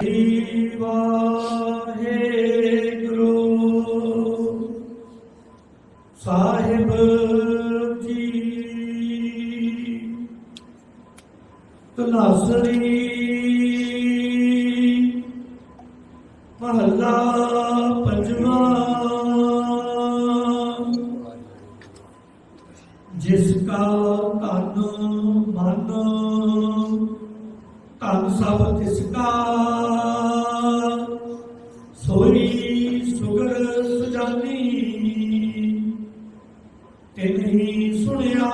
ਵਾਹਿਗੁਰੂ ਸਾਹਿਬ ਜੀ ਤਨਾਸਰੀ ਮਹੱਲਾ ਪੰਜਵਾਂ ਜਿਸ ਕਾ ਤਨ ਮਨ ਤਨ ਸਭ ਤਿਸ ਕਾ ਸੋਈ ਸੁਗਰ ਸੁਜਾਨੀ ਤਿਨਹੀ ਸੁਣਿਆ।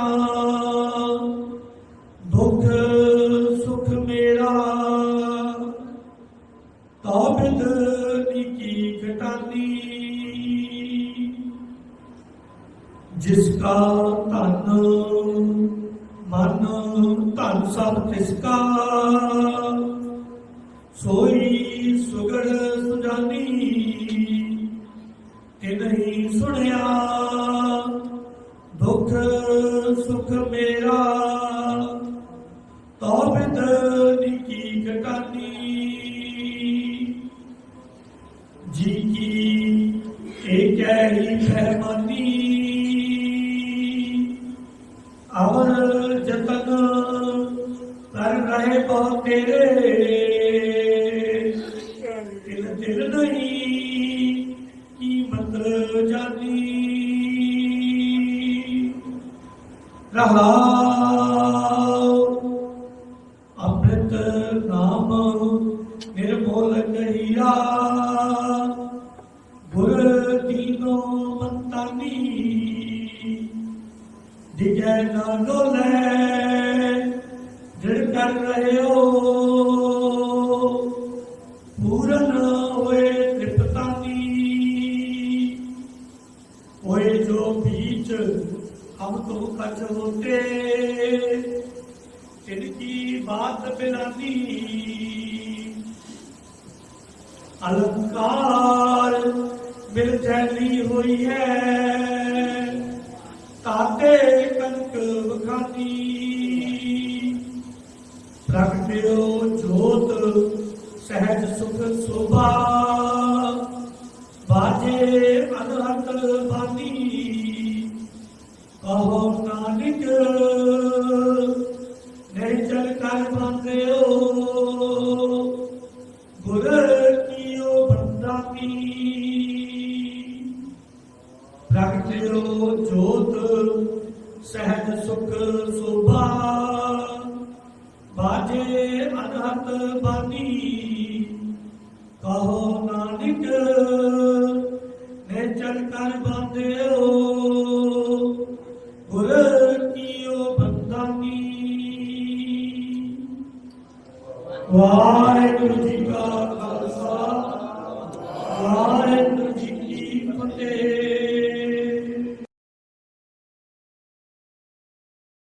ਦੁੱਖ ਸੁਖ ਮੇਰਾ ਤਾਬਿਦ ਨਿਕੀ ਘਟਾਨੀ ਜਿਸ ਕਾ ਧਨ ਮਨ ਧਨ ਸਭ ਤਿਸ ਕਾ ਸੋਈ ਸੁਗੜ ਸੁਜਾਨੀ, ਤੇ ਨਹੀਂ ਸੁਣਿਆ, ਦੁੱਖ ਸੁਖ ਮੇਰਾ। ਤਾਬਿਦ ਨਿਕੀ ਕਟਾਨੀ। ਜੀ ਕੀ, ਏਕ ਹੀ ਫਹਿਮਾਨੀ ਦਿਲ ਨਹੀਂ ਕੀਮਤ ਜਾਨੀ ਰਹਾਉ ਅੰਮ੍ਰਿਤ ਨਾਮ ਨਿਰਮੋਲ ਕਹੀਆ ਗੁਰ ਦੀਨੋ ਮੰਤਾਨੀ ਦਿਜੈ ਨਾ ਡੋਲੇ ਜੜ ਕਰ ਰਹੇ ਹੋਏ ਜੋ ਬੀਚ, ਹਮ ਤੋਂ ਕਚ ਹੋਤੇ ਇਨਕੀ ਬਾਤ ਬਿਨਾਨੀ ਅਲੰਕਾਰ ਮਿਲ ਜੈਲੀ ਹੋਈ ਹੈ ਤਾਤੇ ਕਨਕ ਵਖਾਨੀ। ਪ੍ਰਗਟਿਓ ਜੋਤ, ਸਹਿਜ ਸੁਖ ਗੁਰ ਕੀਓ ਬੰਦਾਨੀ ਪ੍ਰਗਟਿਓ ਜੋਤ, ਸਹਿਜ ਸੁਖ ਸੋਭਾ। ਬਾਜੇ ਅਨਹਤ ਬਾਨੀ, ਕਹੋ ਨਾਨਕ, ਨੇ ਚਲ ਕਰ ਬੰਦਿਓ ਵਾਹਿਗੁਰੂ ਜੀ ਕਾ